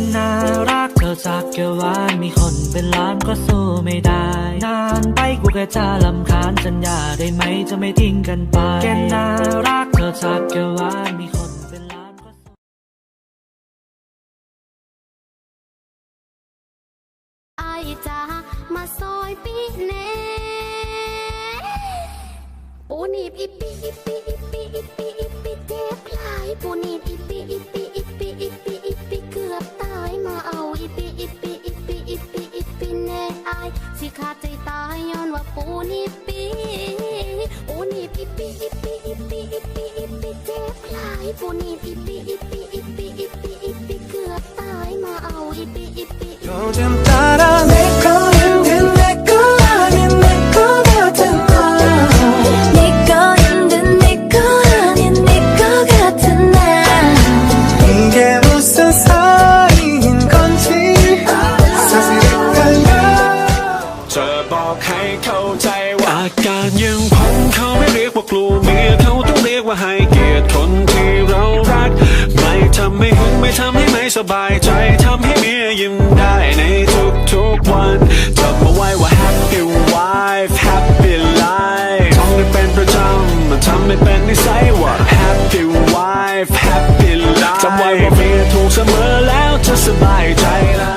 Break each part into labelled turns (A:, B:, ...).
A: นน่ารักเธอสักแค่วันมีคนเป็นล้านก็สู้ไม่ได้ นานไปกูแค่จะลำคาญสัญญาได้ไหมจะไม่ทิ้งกันไปแกน่ารักเธอสักแค่วันมีคนเป็นล้านก็สู้
B: ไอจ้ามาซอยปีเน่ปูนีบอีปีอีปีอีปีอีปี สิขาดใจตายย้อนว่าปูนี่ปีปูนี่ปีปีอีปีอีปีอีปีอีปีเจ็บหลายปูนี่ปีปีอีปีอีปีอีปีอีปีเกือบตายมาเอาอีปีอีปี
C: อาการยังพังเขาไม่เรียกว่ากลัวเมียเขาต้องเรียกว่าให้เกียรติคนที่เรารัก ไม่ทำให้หึงไม่ทำให้ไม่สบายใจทำให้เมียยิ้มได้ในทุกๆวันจำเอาไว้ว่า happy wife happy life ท่องให้เป็นประจำมันทำให้เป็นนิสัยว่า happy wife happy life จำไว้ว่าเมียถูกเสมอแล้วจะสบายใจแล้ว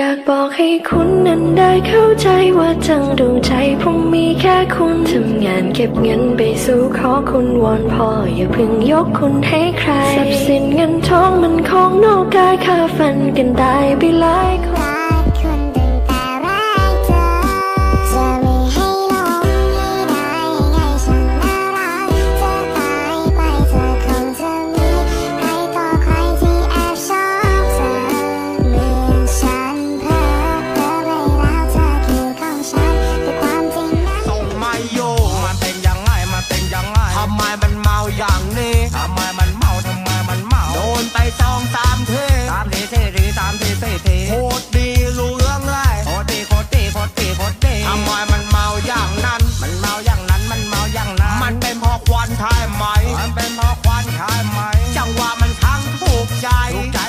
B: อยากบอกให้คุ
D: ณนั้นได้เข้าใจว่าทั้งดวงใจผมมีแค่คุณทำงานเก็บเงินไปสู่ขอคุณวอนพ่ออย่าเพิ่งยกคุณให้ใครทรัพย์สินเงินทองมันของนอกกายค่าฟันกันตายไปหลายคน
E: ที
F: สี่ทีโคตรดีรู้เรื่องเลยโคตรดีโคตรดีโคตรดีโคตรดีทำไมมันเมาอย่างนั้น มันเมาอย่างนั้นมันเมาอย่างนั้น มันเป็นเพราะควันใช่ไหม มันเป็นเพราะควันใช่ไหม จังหวะมันทั้งถูกใจถูกใจ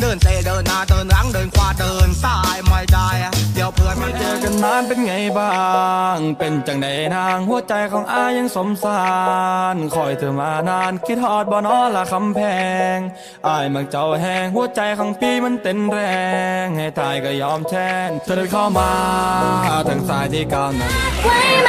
F: เดินเซเดินหน้าเดินหลังเดินขวาเดินซ้ายไม่ได้เดี๋ยวเพื่อนมัน
G: เจอกันนานเป็นไงบ้าง เป็นจังใดนางหัวใจของอายังสมสารคอยเธอมานานคิดฮอดบ่นอละคำแพงอายมักเจ้าแหงหัวใจของพี่มันเต้นแรง ให้ตายก็ยอมแทนเธอเดินเข้ามาทางสายที่ก้าวหน้า
B: ไว้ไหม